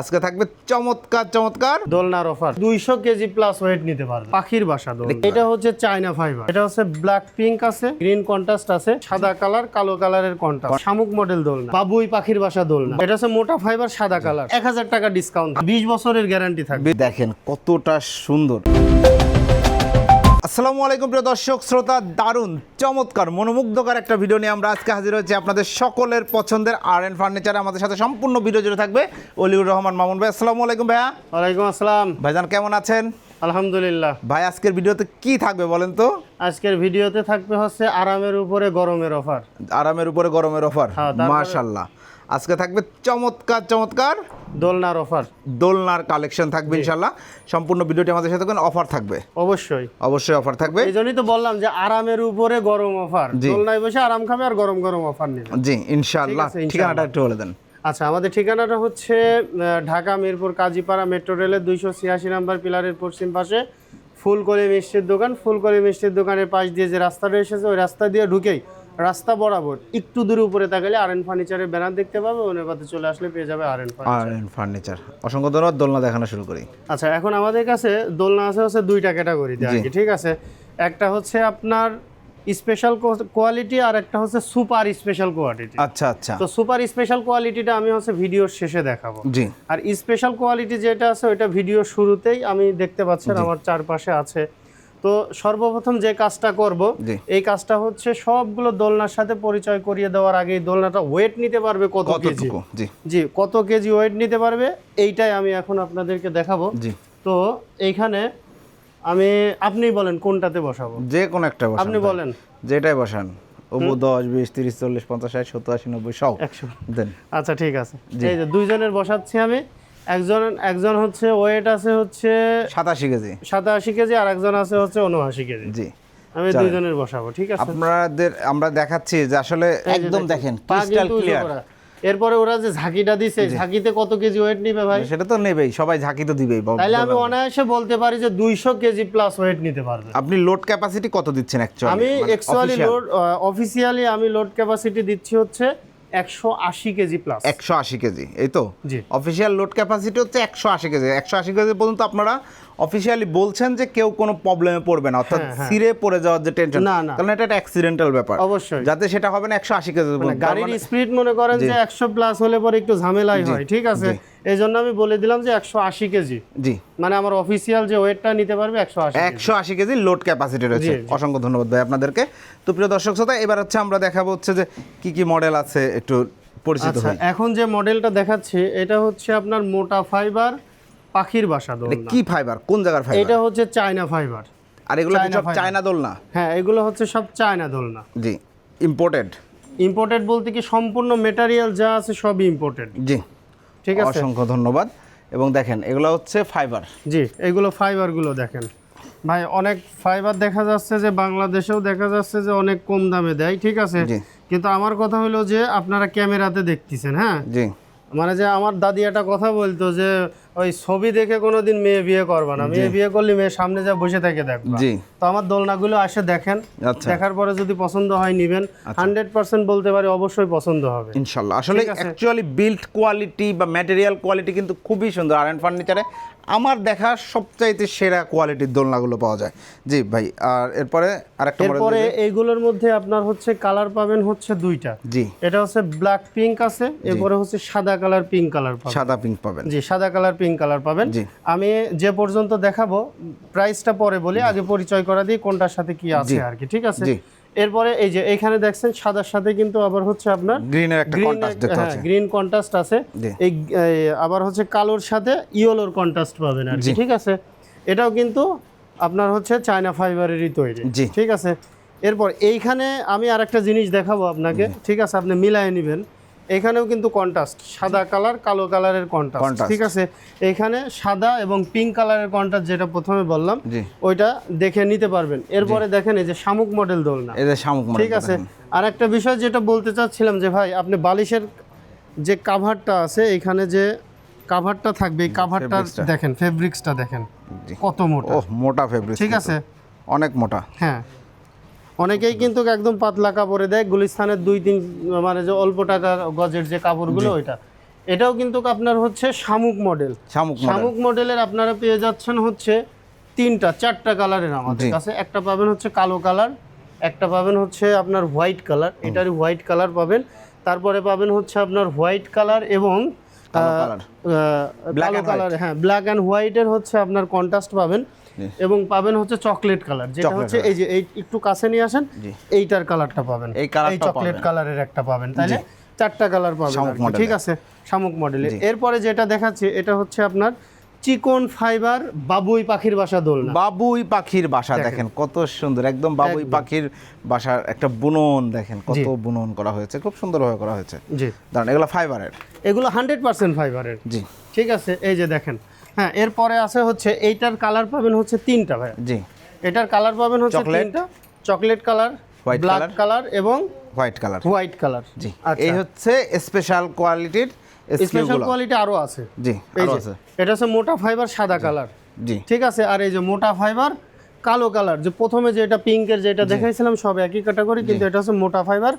আজকে থাকবে চমৎকার চমৎকার। দোলনার অফার দুইশো কেজি প্লাস ওয়েট নিতে পারবে। পাখির বাসা দোল এটা হচ্ছে চাইনা ফাইবার এটা হচ্ছে ব্ল্যাক পিঙ্ক আছে গ্রিন কন্ট্রাস্ট আছে সাদা কালার কালো কালারের কন্ট্রাস্ট শামুক মডেল দোলনা। বাবুই পাখির বাসা দোলনা। এটা হচ্ছে মোটা ফাইবার সাদা কালার এক হাজার টাকা ডিসকাউন্ট বিশ বছরের গ্যারান্টি থাকবে। দেখেন কতটা সুন্দর। আসসালামু আলাইকুম প্রিয় দর্শক শ্রোতা দারুণ চমৎকার মনোমুগ্ধকর একটা ভিডিও নিয়ে আমরা আজকে হাজির হয়েছি আপনাদের সকলের পছন্দের আর এন ফার্নিচারে আমাদের সাথে সম্পূর্ণ ভিডিও জুড়ে থাকবে অলিউর রহমান মামুন ভাই। আসসালামু আলাইকুম ভাইয়া। ওয়ালাইকুম আসসালাম। ভাইজান কেমন আছেন? আলহামদুলিল্লাহ। ভাই আজকের ভিডিওতে কি থাকবে বলেন তো? আজকের ভিডিওতে থাকবে হচ্ছে আরামের উপরে গরমের অফার। আরামের উপরে গরমের অফার। হ্যাঁ, মাশাল্লাহ আজকে থাকবে চমৎকার চমৎকার দোলনার অফার দোলনার কালেকশন থাকবে ইনশাল্লাহ সম্পূর্ণ ভিডিওটি আমাদের সাথে অফার থাকবে। অবশ্যই। অবশ্যই অফার থাকবে। এই জন্যই তো বললাম যে আরামের উপরে গরম অফার দোলনায় বসে আরাম খাবে আর গরম গরম অফার নেবে। জি ইনশাআল্লাহ। ঠিকানাটা একটু বলে দেন। আচ্ছা আমাদের ঠিকানাটা হচ্ছে ঢাকা মিরপুর কাজীপাড়া মেট্রো রেলের দুইশো ছিয়াশি নাম্বার পিলারের পশ্চিম পাশে। ফুলকলি মিষ্টির দোকান ফুলকলি মিষ্টির দোকানের পাশ দিয়ে যে রাস্তাটা এসেছে ওই রাস্তা দিয়ে ঢুকেই রাস্তা বরাবর। একটু দূরে উপরে তাকালে আর এন ফার্নিচারের ব্যানার দেখতে পাবে ওনের পাতে চলে আসলে পেয়ে যাবে আর এন আর ফার্নিচার অসংখ্য ধন্যবাদ দোলনা দেখানো শুরু করি। আচ্ছা এখন আমাদের কাছে দোলনা আছে হচ্ছে দুইটা ক্যাটাগরিতে আর কি ঠিক আছে? একটা হচ্ছে আপনার স্পেশাল কোয়ালিটি আর একটা হচ্ছে সুপার স্পেশাল কোয়ালিটি আচ্ছা আচ্ছা। তো সুপার স্পেশাল কোয়ালিটিটা আমি হচ্ছে ভিডিওর শেষে দেখাবো। জি। আর স্পেশাল কোয়ালিটি যেটা আছে ওইটা ভিডিও শুরুতেই আমি দেখতে পাচ্ছেন আমার চারপাশে আছে তো সর্বপ্রথম যে কাজটা করব। এই কাজটা হচ্ছে সবগুলো দোলনার সাথে পরিচয় করিয়ে দেওয়ার আগে দোলনাটা ওয়েট নিতে পারবে কত কেজি? জি। কত কেজি ওয়েট নিতে পারবে? এইটাই আমি এখন আপনাদেরকে দেখাবো। জি। তো এইখানে আমি আপনি বলেন কোনটাতে বসাবো? যে কোনো একটা বসান আপনি বলেন। যেটাই বসান। ওবু দশ বিশ তিরিশ চল্লিশ পঞ্চাশ ষাট সত্তর আশি নব্বই সব একশো। দেন। আচ্ছা ঠিক আছে। এই যে দুইজনের বসাচ্ছি আমি। একজন একজন হচ্ছে ওয়েট আছে হচ্ছে সাতাশি কেজি। সাতাশি কেজি আর একজন আছে হচ্ছে উনআশি কেজি। জি আমি দুইজনের বসাবো ঠিক আছে? আপনাদের আমরা দেখাচ্ছি যে আসলে একদম দেখেন ক্রিস্টাল ক্লিয়ার এরপরে ওরা যে ঝাঁকিটা দিছে ঝাঁকিতে কত কেজি ওয়েট নিবে ভাই? সেটা তো নেবেই সবাই ঝাঁকি তো দিবেই তাহলে আমি অনায়াসে বলতে পারি যে দুইশো কেজি প্লাস ওয়েট নিতে পারবে। আপনি লোড ক্যাপাসিটি কত দিচ্ছেন অ্যাকচুয়ালি আমি অ্যাকচুয়ালি লোড অফিসিয়ালি আমি লোড ক্যাপাসিটি দিচ্ছি হচ্ছে একশো আশি কেজি প্লাস একশো আশি কেজি এই তো? জি। অফিসিয়াল লোড ক্যাপাসিটি হচ্ছে একশো আশি কেজি। একশো আশি কেজি পর্যন্ত আপনারা অফিসিয়ালি বলছেন যে কেউ কোনো প্রবলেমে পড়বে না অর্থাৎ সিরে পড়ে যাওয়ার যে টেনশন না, না। কারণ এটা একটা অ্যাক্সিডেন্টাল ব্যাপার। অবশ্যই। যাতে সেটা হবে না একশো আশি কেজি মানে গাড়ির স্পিড মনে করেন যে একশো প্লাস হলে পরে একটু ঝামেলাই হয় ঠিক আছে? এই জন্য আমি বলে দিলাম যে একশো আশি কেজি। জি। মানে আমার অফিসিয়াল যে ওয়েটটা নিতে পারবে একশো আশি একশো আশি কেজি লোড ক্যাপাসিটি রয়েছে। অসংখ্য ধন্যবাদ ভাই আপনাদেরকে। তো প্রিয় দর্শক শ্রোতা এবার হচ্ছে আমরা দেখাবো হচ্ছে যে কি কি মডেল আছে একটু পরিচিত আচ্ছা এখন যে মডেলটা দেখাচ্ছি এটা হচ্ছে আপনার মোটা ফাইবার পাখির বাসা দোলনা। কি ফাইবার কোন জায়গার ফাইবার এটা হচ্ছে চায়না ফাইবার আর এগুলো সব চায়না দোল না হ্যাঁ এগুলো হচ্ছে সব চায়না দোলনা। জি ইম্পোর্টেড ইম্পোর্টেড বলতে কি সম্পূর্ণ মেটারিয়াল যা আছে সবই ইম্পোর্টেড জি ঠিক আছে? অসংখ্য ধন্যবাদ। এবং দেখেন এগুলো হচ্ছে ফাইবার জি এগুলো ফাইবারগুলো দেখেন। ভাই অনেক ফাইবার দেখা যাচ্ছে যে বাংলাদেশেও দেখা যাচ্ছে যে অনেক কম দামে দেয় ঠিক আছে? জি। কিন্তু আমার কথা হলো যে আপনারা ক্যামেরাতে দেখতেছেন হ্যাঁ? জি। মানে যে আমার দাদি একটা কথা বলতো যে ওই ছবি দেখে কোনোদিন মেয়ে বিয়ে করবা না। মেয়ে বিয়ে করলে মেয়ে সামনে যা বসে থাকে দেখবা। জি। তো আমার দোলনাগুলো আসে দেখেন। আচ্ছা। দেখার পরে যদি পছন্দ হয় নিবেন। হান্ড্রেড পার্সেন্ট বলতে পারি অবশ্যই পছন্দ হবে। ইনশাল্লাহ। আসলে অ্যাকচুয়ালি বিল্ড কোয়ালিটি বা ম্যাটেরিয়াল কোয়ালিটি কিন্তু খুবই সুন্দর। আর ফার্নিচারে আমার দেখা সবচাইতে সেরা কোয়ালিটির দোলনাগুলো পাওয়া যায়। জি ভাই আর এরপরে আরেকটা এরপরে এইগুলোর মধ্যে আপনার হচ্ছে কালার পাবেন হচ্ছে দুইটা। জি। এটা হচ্ছে ব্ল্যাক পিঙ্ক আছে এরপরে হচ্ছে সাদা কালার পিঙ্ক কালার পাবেন। সাদা পিঙ্ক পাবেন। জি সাদা কালার পিঙ্ক কালার পাবেন। জি। আমি যে পর্যন্ত দেখাবো প্রাইসটা পরে বলি আগে পরিচয় করা দিই কোনটার সাথে কি আছে আর কি ঠিক আছে? জি। এরপরে এই যে এখানে দেখছেন সাদার সাথে কিন্তু আবার হচ্ছে আপনার গ্রিনের একটা কন্ট্রাস্ট দেখতে পাচ্ছেন গ্রিন কন্ট্রাস্ট আছে। এই আবার হচ্ছে কালোর সাথে ইয়েলোর কন্ট্রাস্ট পাবেন আর কি ঠিক আছে? এটাও কিন্তু আপনার হচ্ছে চায়না ফাইবারেরই তৈরি ঠিক আছে? এরপর এইখানে আমি আরেকটা জিনিস দেখাবো আপনাকে ঠিক আছে? আপনি মিলায় নেবেন। এখানেও কিন্তু কন্ট্রাস্ট সাদা কালার কালো কালারের কন্ট্রাস্ট ঠিক আছে? এখানে সাদা এবং পিঙ্ক কালারের কন্ট্রাস্ট যেটা প্রথমে বললাম ওইটা দেখে নিতে পারবেন। এরপরে দেখেন এই যে শামুক মডেল দোলনা। এদের শামুক মডেল ঠিক আছে? আর একটা বিষয় যেটা বলতে চাচ্ছিলাম যে ভাই আপনি বালিশের যে কাভারটা আছে এখানে যে কাভারটা থাকবে এই কাভারটা দেখেন ফেব্রিক্সটা দেখেন। কত মোটা। মোটা ফেব্রিক ঠিক আছে? অনেক মোটা। হ্যাঁ। অনেকেই কিন্তু একদম পাতলা কাপড়ে দেয় গুলিস্তানের দুই তিন মানে যে অল্প টাকার গজের যে কাপড়গুলো ওইটা। এটাও কিন্তু আপনার হচ্ছে শামুক মডেল শামুক শামুক মডেলের আপনারা পেয়ে যাচ্ছেন হচ্ছে তিনটা চারটা কালারের আমাদের কাছে। একটা পাবেন হচ্ছে কালো কালার একটা পাবেন হচ্ছে আপনার হোয়াইট কালার এটার হোয়াইট কালার পাবেন। তারপরে পাবেন হচ্ছে আপনার হোয়াইট কালার এবং কালো কালার। হ্যাঁ ব্ল্যাক অ্যান্ড হোয়াইটের হচ্ছে আপনার কন্ট্রাস্ট পাবেন। এবং পাবেন হচ্ছে চকলেট কালার যেটা হচ্ছে এই যে এই একটু কাছে নিয়ে আসেন এইটার কালারটা পাবেন। এই colourটা চকলেট কালারের একটা পাবেন তাহলে চারটা কালার পাবেন। ঠিক আছে শামুক মডেলের। এরপরে যেটা দেখাচ্ছে এটা হচ্ছে আপনার চিকন ফাইবার বাবুই পাখির বাসা দোলনা। বাবুই পাখির বাসা দেখেন। কত সুন্দর একদম বাবুই পাখির বাসার একটা বুনন দেখেন কত বুনন করা হয়েছে খুব সুন্দরভাবে করা হয়েছে। জি। দাঁড়ান এগুলো ফাইবারের? এগুলো হান্ড্রেড পার্সেন্ট ফাইবারের জি। ঠিক আছে এই যে দেখেন হ্যাঁ এরপরে আছে হচ্ছে এইটার কালার পাবেন হচ্ছে তিনটা ভাই জি। এটার কালার পাবেন হচ্ছে তিনটা। Chocolate colour white black colour এবং হোয়াইট কালার হোয়াইট কালার জি। আচ্ছা। এই হচ্ছে স্পেশাল কোয়ালিটির স্পেশাল কোয়ালিটি আরও আছে। জি আরও আছে। এটা হচ্ছে মোটা ফাইবার সাদা কালার জি। ঠিক আছে? আর এই যে মোটা ফাইবার কালো কালার যে প্রথমে যে এটা পিঙ্কের যেটা দেখাইছিলাম সব একই ক্যাটাগরি কিন্তু এটা হচ্ছে মোটা ফাইবার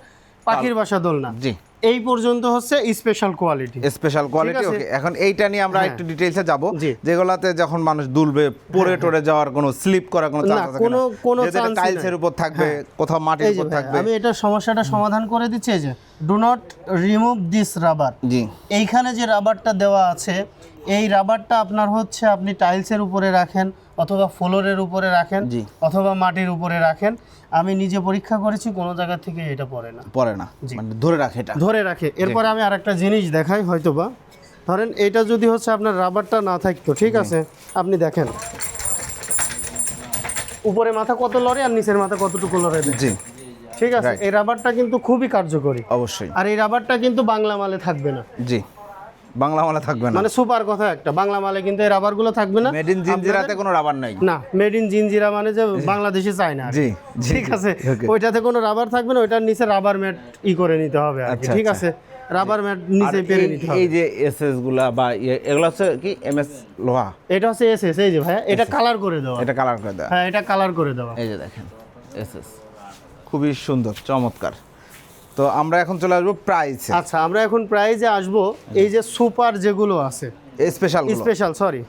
পাখির বাসা দোলনা। জি। এই পর্যন্ত হচ্ছে special quality special quality okay এখন এইটা নিয়ে আমরা হ্যাঁ। একটু ডিটেইলসে যাব। যেগুলাতে যখন মানুষ দুলবে পরে টরে যাওয়ার কোনো স্লিপ করার কোনো চান্স না, আছে কোনো- কোনো? ই টাইলসের উপর থাকবে কোথাও মাটির উপর থাকবে। আমি এটা সমস্যাটা সমাধান করে দিচ্ছি যে do not remove this rubber জি। এইখানে যে রাবারটা দেওয়া আছে এই রাবারটা আপনার হচ্ছে আপনি টাইলসের উপরে রাখেন অথবা ফ্লোরের উপরে রাখেন জি। অথবা মাটির উপরে রাখেন। আমি নিজে পরীক্ষা করেছি কোনো জায়গা থেকে এটা পড়ে না। পরে না মানে ধরে রাখে এটা। ধরে রাখে। এরপরে আমি আরেকটা জিনিস দেখাই হয়তোবা। ধরেন এটা যদি হচ্ছে আপনার রাবারটা না থাকতো ঠিক আছে? আপনি দেখেন। উপরে মাথা কত লড়ে আর নিচের মাথা কতটুকু লড়ে। জি। ঠিক আছে? এই রাবারটা কিন্তু খুবই কার্যকরী। অবশ্যই। আর এই রাবারটা কিন্তু বাংলা মালে থাকবে না। জি। বাংলা মালা থাকবে না। মানে সুপার কথা একটা বাংলা মালে কিন্তু এই রাবারগুলো থাকবে না। মেড ইন জিঞ্জিরাতে কোনো রাবার নাই। না মেড ইন জিনজিরা মানে যে বাংলাদেশে চায় না জি ঠিক আছে? ওইটাতে কোনো রাবার থাকবে না ওইটার নিচে রাবার ম্যাট ই করে নিতে হবে আর আচ্ছা, ঠিক আচ্ছা। আছে? রাবার ম্যাট নিচে পেরে নিতে এই যে এসএসগুলা বা এগুলো হচ্ছে কি? এমএস লোহা? এটা হচ্ছে এসএস এই যে ভাই এটা কালার করে দেওয়া। এটা কালার করে দেওয়া। হ্যাঁ এটা কালার করে দেওয়া। এই যে দেখেন এসএস। খুবই সুন্দর চমৎকার। তো আমরা এখন চলে আসব প্রাইসে আচ্ছা আমরা এখন প্রাইজে আসব এই যে সুপার যেগুলো আছে। স্পেশাল স্পেশাল সরি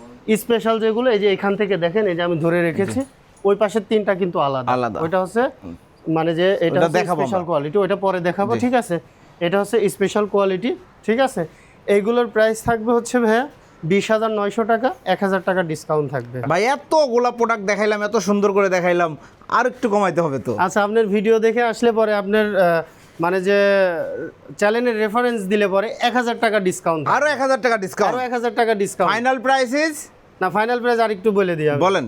স্পেশাল যেগুলো এই যে এখান থেকে দেখেন এই যে আমি ধরে রেখেছি ওই পাশের তিনটা কিন্তু আলাদা। আলাদা। ওইটা হচ্ছে মানে যে এটা স্পেশাল কোয়ালিটি ওইটা পরে দেখাবো ঠিক আছে? এটা হচ্ছে স্পেশাল কোয়ালিটি ঠিক আছে? এইগুলোর প্রাইস থাকবে হচ্ছে ভাইয়া বিশ হাজার নয়শো টাকা এক হাজার টাকা ডিসকাউন্ট থাকবে। ভাই এতগুলা প্রোডাক্ট দেখাইলাম এত সুন্দর করে দেখাইলাম আর একটু কমাইতে হবে তো। আচ্ছা আপনার ভিডিও দেখে আসলে পরে আপনার মানে যে চ্যানেলের রেফারেন্স দিলে পরে এক হাজার টাকা ডিসকাউন্ট আরও এক হাজার টাকা আরও ডিসকাউন্ট এক হাজার টাকা ডিসকাউন্ট ফাইনাল প্রাইস ইজ না ফাইনাল প্রাইস আরেকটু বলে দিই। বলেন।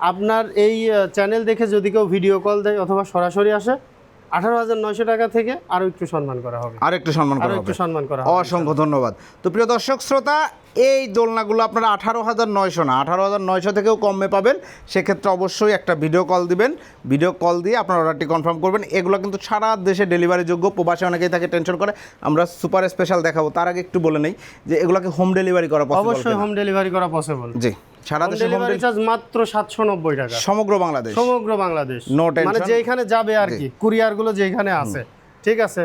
আপনার এই চ্যানেল দেখে যদি কেউ ভিডিও কল দেয় অথবা সরাসরি আসে আঠারো হাজার নয়শো টাকা থেকে আরও একটু সম্মান করা হবে। আর একটু সম্মান করা একটু সম্মান করা অসংখ্য ধন্যবাদ। তো প্রিয় দর্শক শ্রোতা এই দোলনাগুলো আপনারা আঠারো হাজার নয়শো না আঠারো হাজার নয়শো থেকেও কমে পাবেন। সেক্ষেত্রে অবশ্যই একটা ভিডিও কল দিবেন। ভিডিও কল দিয়ে আপনার অর্ডারটি কনফার্ম করবেন। এগুলো কিন্তু সারা দেশে ডেলিভারি যোগ্য প্রবাসে অনেকেই থাকে টেনশন করে। আমরা সুপার স্পেশাল দেখাবো। তার আগে একটু বলে নেই যে এগুলোকে হোম ডেলিভারি করা অবশ্যই হোম ডেলিভারি করা পসিবল জি। সারা দেশে হোম ডেলিভারি চার্জ মাত্র সাতশো নব্বই টাকা। সমগ্র বাংলাদেশ? সমগ্র বাংলাদেশ। No tension. মানে যেখানে যাবে আর কি কুরিয়ারগুলো যেখানে আছে ঠিক আছে?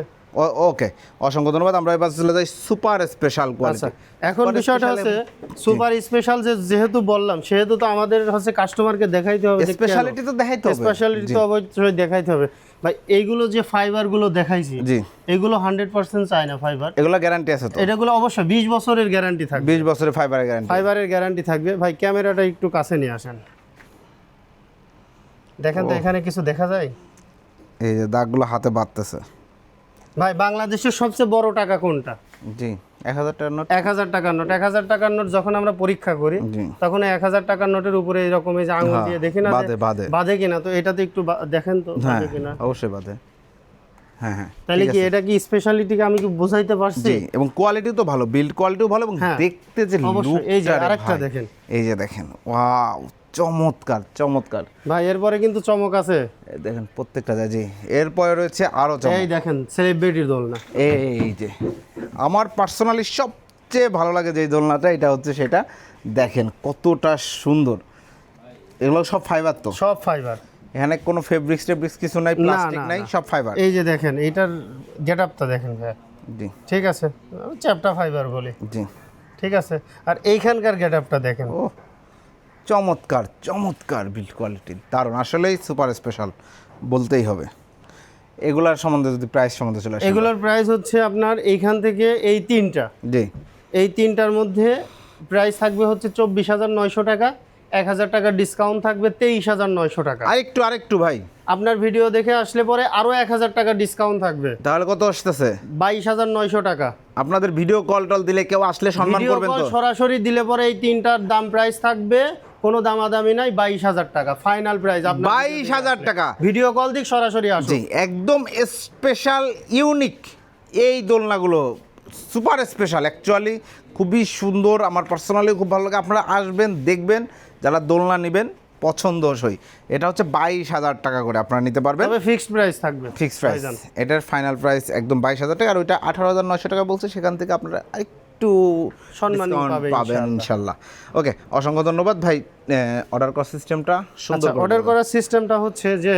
ওকে অসংখ্য ধন্যবাদ। আমরা এবার চলে যাই সুপার স্পেশাল আচ্ছা কোয়ালিটি এখন বিষয়টা হচ্ছে সুপার স্পেশাল যে যেহেতু বললাম সেহেতু তো আমাদের হচ্ছে কাস্টমারকে দেখাইতে হবে স্পেশালিটি তো দেখাইতে হবে। স্পেশালিটি তো অবশ্যই দেখাইতে হবে। ভাই এইগুলো যে ফাইবারগুলো দেখাইছি জি। এগুলো হান্ড্রেড পার্সেন্ট চায় না ফাইবার এগুলো গ্যারান্টি আছে তো? এটাগুলো অবশ্যই বিশ বছরের গ্যারান্টি থাকবে। বিশ বছরের ফাইবারের গ্যারান্টি ফাইবারের গ্যারান্টি থাকবে। ভাই ক্যামেরাটা একটু কাছে নিয়ে আসেন। দেখেন তো এখানে কিছু দেখা যায়? এই যে দাগগুলো হাতে বাঁধতেছে ভাই বাংলাদেশের সবচেয়ে বড় টাকা কোনটা? জি। এক হাজার টাকার নোট এক হাজার টাকার নোট এক হাজার টাকার নোট যখন আমরা পরীক্ষা করি তখন এক হাজার টাকার নোটের উপরে এরকম এই যে আঙুল হ্যাঁ, দিয়ে দেখি না যে বাদে, বাদে। কিনা? তো এটাতে একটু দেখেন তো হ্যাঁ কিনা? অবশ্যই বাদে। হ্যাঁ হ্যাঁ তাহলে কি এটা কি স্পেশালিটিকে আমি কি বোঝাইতে পারছি? এবং কোয়ালিটিও তো ভালো বিল্ড কোয়ালিটিও ভালো এবং দেখতে যে অবশ্যই। এই যে আরেকটা দেখেন। এই যে দেখেন ওয়াও চমৎকার চমৎকার। ভাই এরপরে কিন্তু চমক আছে। দেখেন প্রত্যেকটা জি এরপরে রয়েছে আরও চমক। এই দেখেন সেলিব্রিটির দোলনা। এই যে আমার পার্সোনালি সবচেয়ে ভালো লাগে যে দোলনাটা এটা হচ্ছে সেটা। দেখেন কতটা সুন্দর। এগুলো সব ফাইবার তো? সব ফাইবার এখানে কোনো ফেব্রিক্স টেব্রিক্স কিছু নাই প্লাস্টিক নাই সব ফাইবার এই যে দেখেন এইটার গেট আপটা দেখেন ভাই। জি। ঠিক আছে চ্যাপটা ফাইবার বলি। জি। ঠিক আছে আর এইখানকার গেট আপটা দেখেন। ও চমৎকার চমৎকার বিল্ড কোয়ালিটি দারুণ। আসলেই সুপার স্পেশাল বলতেই হবে। এগুলার সম্বন্ধে যদি প্রাইস সম্বন্ধে চলে আসে। এগুলোর প্রাইস হচ্ছে আপনার এইখান থেকে এই তিনটা। জি। এই তিনটার মধ্যে প্রাইস থাকবে হচ্ছে চব্বিশ হাজার নয়শো টাকা এক হাজার টাকা ডিসকাউন্ট থাকবে তেইশ হাজার নয়শো টাকা। আরেকটু আরেকটু ভাই। আপনার ভিডিও দেখে আসলে পরে আরও এক হাজার টাকা ডিসকাউন্ট থাকবে। তাহলে কত আসতেছে? বাইশ হাজার নয়শো টাকা। আপনাদের ভিডিও কল টল দিলে কেউ আসলে সম্মান ভিডিও করবেন কল তো? সরাসরি দিলে পরে এই তিনটার দাম প্রাইস থাকবে কোনো দামাদামি নাই বাইশ হাজার টাকা। ফাইনাল প্রাইস আপনার বাইশ হাজার টাকা। ভিডিও কল দিক সরাসরি আসুন। একদম স্পেশাল ইউনিক এই দোলনাগুলো। সুপার স্পেশাল অ্যাকচুয়ালি খুবই সুন্দর আমার পার্সোনালি খুব ভালো লাগে। আপনারা আসবেন দেখবেন যারা দোলনা নেবেন পছন্দসই। এটা হচ্ছে বাইশ হাজার টাকা করে আপনারা নিতে পারবেন। তবে ফিক্সড প্রাইস থাকবে। ফিক্সড প্রাইস এটার ফাইনাল প্রাইস একদম বাইশ হাজার টাকা আর ওইটা আঠারো হাজার নয়শো টাকা বলছে সেখান থেকে আপনারা একটু সম্মানী পাবেন ইনশাল্লাহ। ওকে অসংখ্য ধন্যবাদ। ভাই অর্ডার করার সিস্টেমটা সুন্দর আচ্ছা অর্ডার করার সিস্টেমটা হচ্ছে যে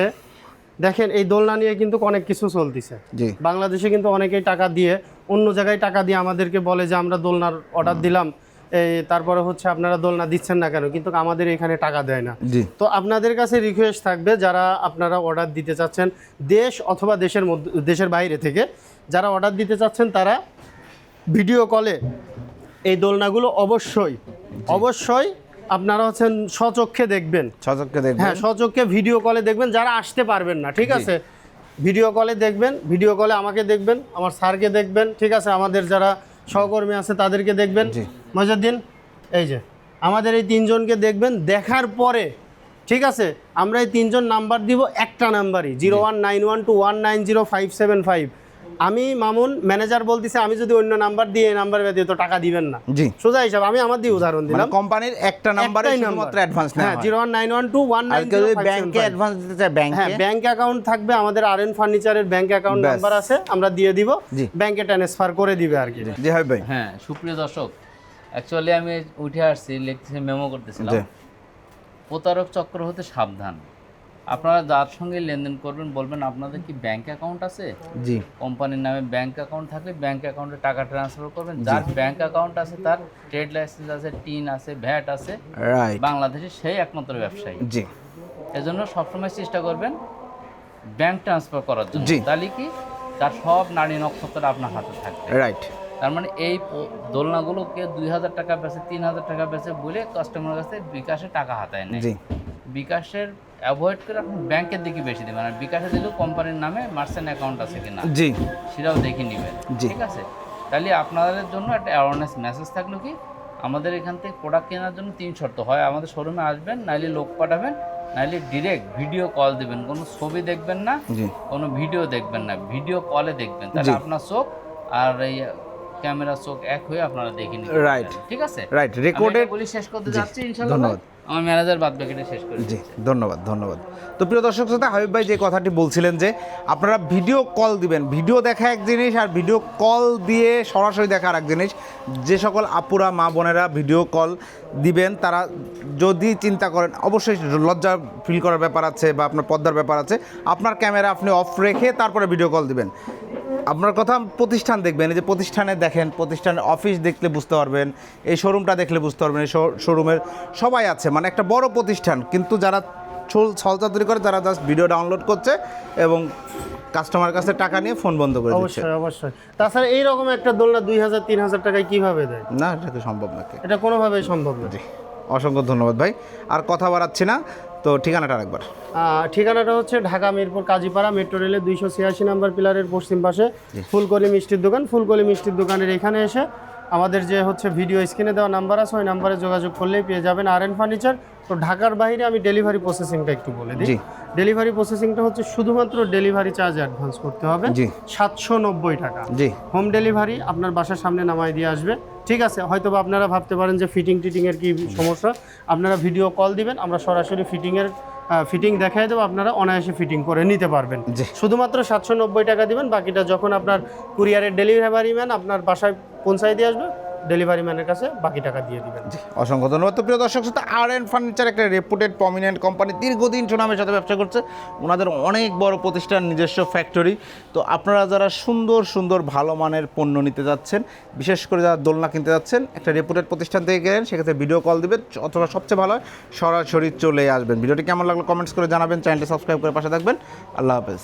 দেখেন এই দোলনা নিয়ে কিন্তু অনেক কিছু চলতেছে। জি। বাংলাদেশে কিন্তু অনেকেই টাকা দিয়ে অন্য জায়গায় টাকা দিয়ে আমাদেরকে বলে যে আমরা দোলনার অর্ডার দিলাম। এই তারপরে হচ্ছে আপনারা দোলনা দিচ্ছেন না কেন? কিন্তু আমাদের এখানে টাকা দেয় না। তো আপনাদের কাছে রিকোয়েস্ট থাকবে যারা আপনারা অর্ডার দিতে চাচ্ছেন দেশ অথবা দেশের মধ্যে দেশের বাইরে থেকে যারা অর্ডার দিতে চাচ্ছেন তারা ভিডিও কলে এই দোলনাগুলো অবশ্যই অবশ্যই আপনারা হচ্ছেন স্বচক্ষে দেখবেন। ছচককে দেখবেন। হ্যাঁ স্বচক্ষে ভিডিও কলে দেখবেন যারা আসতে পারবেন না ঠিক আছে? ভিডিও কলে দেখবেন ভিডিও কলে আমাকে দেখবেন আমার স্যারকে দেখবেন ঠিক আছে? আমাদের যারা সহকর্মী আছে তাদেরকে দেখবেন। মজাদ্দিন এই যে আমাদের এই তিনজনকে দেখবেন দেখার পরে ঠিক আছে? আমরা এই তিনজন নাম্বার দিব একটা নাম্বারই zero one nine one two one nine zero five seven five. আমি মামুন ম্যানেজার বলতেছে আমি যদি অন্য নাম্বার দিয়ে এই নাম্বার দিয়ে তো টাকা দিবেন না। জি। সোজা হিসাব আমি আমার দিয়ে উদাহরণ মানে দিলাম। কোম্পানির একটা নাম্বারে শুধুমাত্র অ্যাডভান্স নেওয়া হ্যাঁ হয়। Zero one nine one two one আর নাইন কেউ যদি ব্যাংকে অ্যাডভান্স দিতে চায় ব্যাংকে হ্যাঁ ব্যাংকে ব্যাংক অ্যাকাউন্ট থাকবে আমাদের আর এন ফার্নিচারের ব্যাংক অ্যাকাউন্ট নাম্বার আছে আমরা দিয়ে দিব। ব্যাংকে ট্রান্সফার করে দিবে আর কি। জি হয় ভাই। হ্যাঁ সুপ্রিয় দর্শক অ্যাকচুয়ালি আমি উঠে আসছি লিখতেছি মেমো করতেছিলাম। প্রতারক চক্র হতে সাবধান। আপনারা যার সঙ্গে লেনদেন করবেন বলবেন আপনাদের কি ব্যাংক অ্যাকাউন্ট আছে? জি। কোম্পানির নামে ব্যাংক অ্যাকাউন্ট থাকলে ব্যাংক অ্যাকাউন্টে টাকা ট্রান্সফার করবেন। যার ব্যাংক অ্যাকাউন্ট আছে তার ট্রেড লাইসেন্স আছে টিন আছে ভ্যাট আছে রাইট বাংলাদেশে সেই একমাত্র ব্যবসায়ী। জি। এজন্য সবসময় চেষ্টা করবেন ব্যাংক ট্রান্সফার করার জন্য। তাহলে কি? তার সব নারী নক্ষত্র আপনার হাতে থাকবে। রাইট তার মানে এই দোলনাগুলোকে দুই হাজার টাকা বেচে তিন হাজার টাকা বেচে বলে কাস্টমারের কাছে বিকাশে টাকা হাতায় নেয়। বিকাশের অ্যাভয়েড করে আপনি ব্যাংকের দিকে বেশি দেবেন। আর বিকাশে দিলেও কোম্পানির নামে মার্চেন্ট অ্যাকাউন্ট আছে কিনা জি। সেটাও দেখে নেবেন। ঠিক আছে? তাহলে আপনাদের জন্য একটা অ্যাওয়ারনেস মেসেজ থাকল কি? আমাদের এখান থেকে প্রোডাক্ট কেনার জন্য তিন শর্ত হয়। আমাদের শোরুমে আসবেন নাইলে লোক পাঠাবেন নাইলে ডিরেক্ট ভিডিও কল দিবেন। কোনো ছবি দেখবেন না কোনো ভিডিও দেখবেন না ভিডিও কলে দেখবেন। তাহলে আপনার চোখ আর এই ক্যামেরা চোখ এক হয়ে আপনারা দেখে নিতে রাইট ঠিক আছে? রাইট রেকর্ডে বলি শেষ করতে যাচ্ছি ইনশাআল্লাহ। ধন্যবাদ। আমার ম্যানেজার বাদ বাকিটা শেষ করে জি। ধন্যবাদ ধন্যবাদ। তো প্রিয় দর্শক শ্রোতা হাবিব ভাই যে কথাটি বলছিলেন যে আপনারা ভিডিও কল দিবেন ভিডিও দেখা এক জিনিস আর ভিডিও কল দিয়ে সরাসরি দেখা আর এক জিনিস। যে সকল আপুরা মা বোনেরা ভিডিও কল দিবেন তারা যদি চিন্তা করেন অবশ্যই লজ্জা ফিল করার ব্যাপার আছে বা আপনার পদ্মার ব্যাপার আছে আপনার ক্যামেরা আপনি অফ রেখে তারপরে ভিডিও কল দিবেন। আপনার কথা প্রতিষ্ঠান দেখবেন এই যে প্রতিষ্ঠানে দেখেন প্রতিষ্ঠানের অফিস দেখলে বুঝতে পারবেন এই শোরুমটা দেখলে বুঝতে পারবেন এই শোরুমের সবাই আছে মানে একটা বড় প্রতিষ্ঠান। কিন্তু যারা ছল ছলচাতুরি করে তারা জাস্ট ভিডিও ডাউনলোড করছে এবং কাস্টমার কাছে টাকা নিয়ে ফোন বন্ধ করে দিচ্ছে। অবশ্যই অবশ্যই। তাছাড়া এইরকম একটা দোলনা দুই হাজার তিন হাজার টাকায় কীভাবে দেয়? না এটা তো সম্ভব নাকি? এটা কোনোভাবেই সম্ভব না। অসংখ্য ধন্যবাদ ভাই। আর কথা বাড়াচ্ছি না তো ঠিকানাটা আরেকবার। ঠিকানাটা হচ্ছে ঢাকা মিরপুর কাজীপাড়া মেট্রো রেলের দুইশো ছিয়াশি নাম্বার পিলারের পশ্চিম পাশে। ফুলকলি মিষ্টির দোকান ফুলকলি মিষ্টির দোকানের এখানে এসে আমাদের যে হচ্ছে ভিডিও স্ক্রিনে দেওয়া নাম্বার আছে ওই নাম্বারে যোগাযোগ করলেই পেয়ে যাবেন আর এন ফার্নিচার। তো ঢাকার বাইরে আমি ডেলিভারি প্রসেসিংটা একটু বলে দিই। ডেলিভারি প্রসেসিংটা হচ্ছে শুধুমাত্র ডেলিভারি চার্জ অ্যাডভান্স করতে হবে। সাতশো নব্বই টাকা। জি। হোম ডেলিভারি আপনার বাসার সামনে নামাই দিয়ে আসবে। ঠিক আছে হয়তো বা আপনারা ভাবতে পারেন যে ফিটিং টিটিংয়ের কি সমস্যা আপনারা ভিডিও কল দিবেন আমরা সরাসরি ফিটিংয়ের ফিটিং দেখাই দেবো আপনারা অনায়াসে ফিটিং করে নিতে পারবেন। শুধুমাত্র সাতশো নব্বই টাকা দিবেন বাকিটা যখন আপনার কুরিয়ারের ডেলিভারি ম্যান আপনার বাসায় পৌঁছায় দিয়ে আসবে ডেলিভারি ম্যানের কাছে বাকি টাকা দিয়ে দিবেন। অসংখ্য ধন্যবাদ। তো প্রিয় দর্শক শ্রোতা আর এন ফার্নিচার একটা রেপুটেড প্রমিনেন্ট কোম্পানি দীর্ঘদিন সুনামের সাথে ব্যবসা করছে। ওনাদের অনেক বড় প্রতিষ্ঠান, নিজস্ব ফ্যাক্টরি তো আপনারা যারা সুন্দর সুন্দর ভালো মানের পণ্য নিতে যাচ্ছেন, বিশেষ করে যারা দোলনা কিনতে যাচ্ছেন, একটা রেপুটেড প্রতিষ্ঠান থেকে গেলেন, সেক্ষেত্রে ভিডিও কল দিবেন, অথবা সবচেয়ে ভালো হয় সরাসরি চলে আসবেন। ভিডিওটি কেমন লাগল কমেন্টস করে জানাবেন চ্যানেলটি সাবস্ক্রাইব করে পাশে থাকবেন। আল্লাহ হাফেজ।